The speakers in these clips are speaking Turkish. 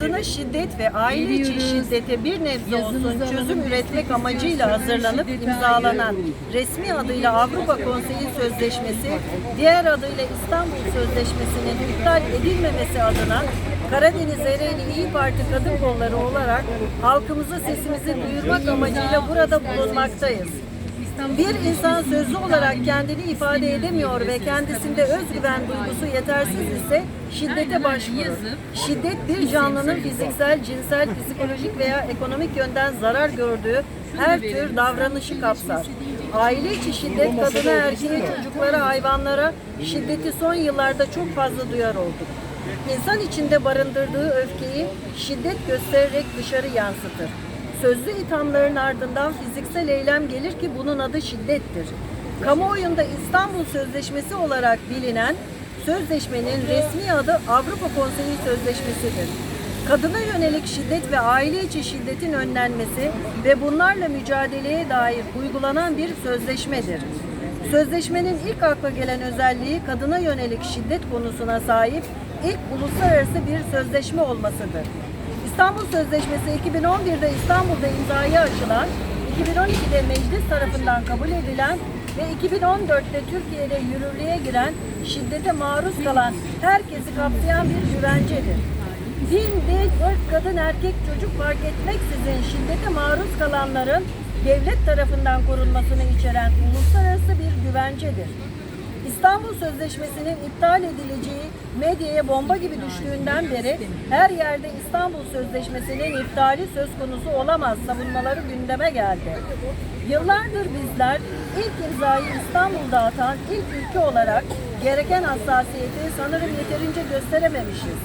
Kadına şiddet ve aile içi Biliyoruz. şiddete bir nebze olsun Yazınızı çözüm üretmek destek amacıyla hazırlanıp şiddete imzalanan resmi adıyla Avrupa Konseyi Sözleşmesi, diğer adıyla İstanbul Sözleşmesi'nin iptal edilmemesi adına Karadeniz Ereğli İyi Parti Kadın Kolları olarak halkımıza sesimizi duyurmak amacıyla burada bulunmaktayız. Bir insan sözlü olarak kendini ifade edemiyor ve kendisinde özgüven duygusu yetersiz ise şiddete başvurur. Şiddet bir canlının fiziksel, cinsel, psikolojik veya ekonomik yönden zarar gördüğü her tür davranışı kapsar. Aile içi şiddet kadına, erkeğe, çocuklara, hayvanlara şiddeti son yıllarda çok fazla duyar olduk. İnsan içinde barındırdığı öfkeyi şiddet göstererek dışarı yansıtır. Sözlü ithamların ardından fiziksel eylem gelir ki bunun adı şiddettir. Kamuoyunda İstanbul Sözleşmesi olarak bilinen sözleşmenin resmi adı Avrupa Konseyi Sözleşmesi'dir. Kadına yönelik şiddet ve aile içi şiddetin önlenmesi ve bunlarla mücadeleye dair uygulanan bir sözleşmedir. Sözleşmenin ilk akla gelen özelliği kadına yönelik şiddet konusuna sahip ilk uluslararası bir sözleşme olmasıdır. İstanbul Sözleşmesi 2011'de İstanbul'da imzaya açılan, 2012'de meclis tarafından kabul edilen ve 2014'te Türkiye'de yürürlüğe giren şiddete maruz kalan herkesi kapsayan bir güvencedir. Din, din, ırk, kadın, erkek, çocuk fark etmeksizin şiddete maruz kalanların devlet tarafından korunmasını içeren uluslararası bir güvencedir. İstanbul Sözleşmesi'nin iptal edileceği medyaya bomba gibi düştüğünden beri her yerde İstanbul Sözleşmesi'nin iptali söz konusu olamaz savunmaları gündeme geldi. Yıllardır bizler ilk imzayı İstanbul'da atan ilk ülke olarak gereken hassasiyeti sanırım yeterince gösterememişiz.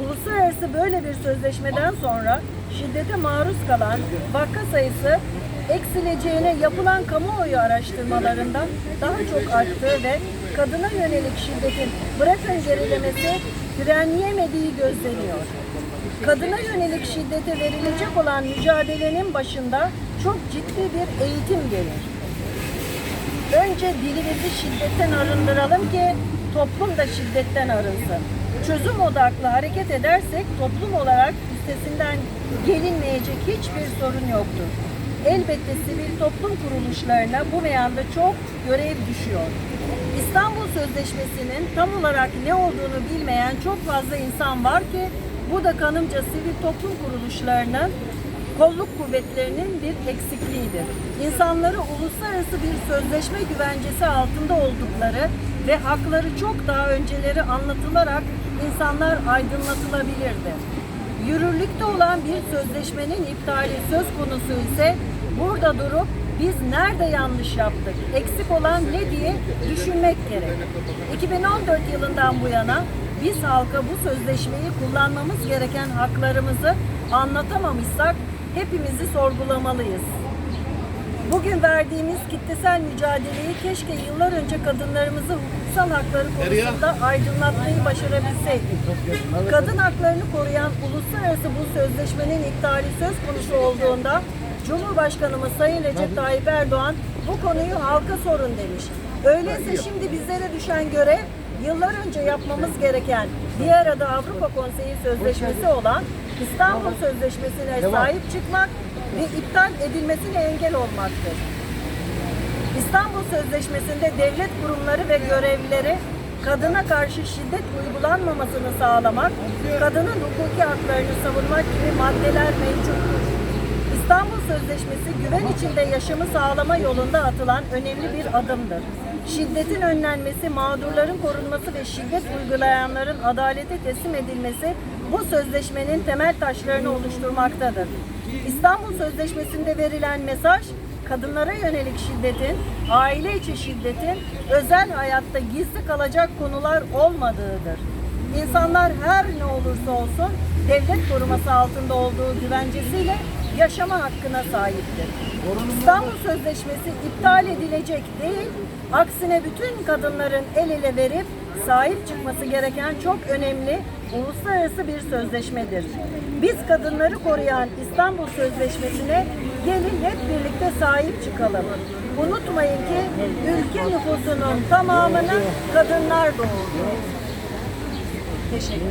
Uluslararası böyle bir sözleşmeden sonra şiddete maruz kalan vaka sayısı eksileceğine yapılan kamuoyu araştırmalarında daha çok arttığı ve kadına yönelik şiddetin bırakın gerilemesi frenleyemediği gözleniyor. Kadına yönelik şiddete verilecek olan mücadelenin başında çok ciddi bir eğitim gelir. Önce dilimizi şiddetten arındıralım ki toplum da şiddetten arınsın. Çözüm odaklı hareket edersek toplum olarak üstesinden gelinmeyecek hiçbir sorun yoktur. Elbette sivil toplum kuruluşlarına bu meyanda çok görev düşüyor. İstanbul Sözleşmesi'nin tam olarak ne olduğunu bilmeyen çok fazla insan var ki bu da kanımca sivil toplum kuruluşlarının kolluk kuvvetlerinin bir eksikliğidir. İnsanları uluslararası bir sözleşme güvencesi altında oldukları ve hakları çok daha önceleri anlatılarak insanlar aydınlatılabilirdi. Yürürlükte olan bir sözleşmenin iptali söz konusu ise burada durup biz nerede yanlış yaptık, eksik olan ne diye düşünmek gerek. 2014 yılından bu yana biz halka bu sözleşmeyi kullanmamız gereken haklarımızı anlatamamışsak hepimizi sorgulamalıyız. Bugün verdiğimiz kitlesel mücadeleyi keşke yıllar önce kadınlarımızı hukuksal hakları konusunda aydınlatmayı başarabilseydik. Kadın haklarını koruyan uluslararası bu sözleşmenin iptali söz konusu olduğunda Cumhurbaşkanımız Sayın Recep Tayyip Erdoğan bu konuyu halka sorun demiş. Öyleyse şimdi bizlere düşen görev yıllar önce yapmamız gereken diğer adı Avrupa Konseyi Sözleşmesi olan İstanbul Sözleşmesi'ne sahip çıkmak ve iptal edilmesine engel olmaktır. İstanbul Sözleşmesi'nde devlet kurumları ve görevlileri kadına karşı şiddet uygulanmamasını sağlamak, kadının hukuki haklarını savunmak gibi maddeler mevcuttur. İstanbul Sözleşmesi güven içinde yaşamı sağlama yolunda atılan önemli bir adımdır. Şiddetin önlenmesi, mağdurların korunması ve şiddet uygulayanların adalete teslim edilmesi bu sözleşmenin temel taşlarını oluşturmaktadır. İstanbul Sözleşmesi'nde verilen mesaj, kadınlara yönelik şiddetin, aile içi şiddetin özel hayatta gizli kalacak konular olmadığıdır. İnsanlar her ne olursa olsun devlet koruması altında olduğu güvencesiyle yaşama hakkına sahiptir. İstanbul Sözleşmesi iptal edilecek değil, aksine bütün kadınların el ele verip sahip çıkması gereken çok önemli uluslararası bir sözleşmedir. Biz kadınları koruyan İstanbul Sözleşmesi'ne gelin hep birlikte sahip çıkalım. Unutmayın ki ülke nüfusunun tamamını kadınlar doğurdu. Teşekkür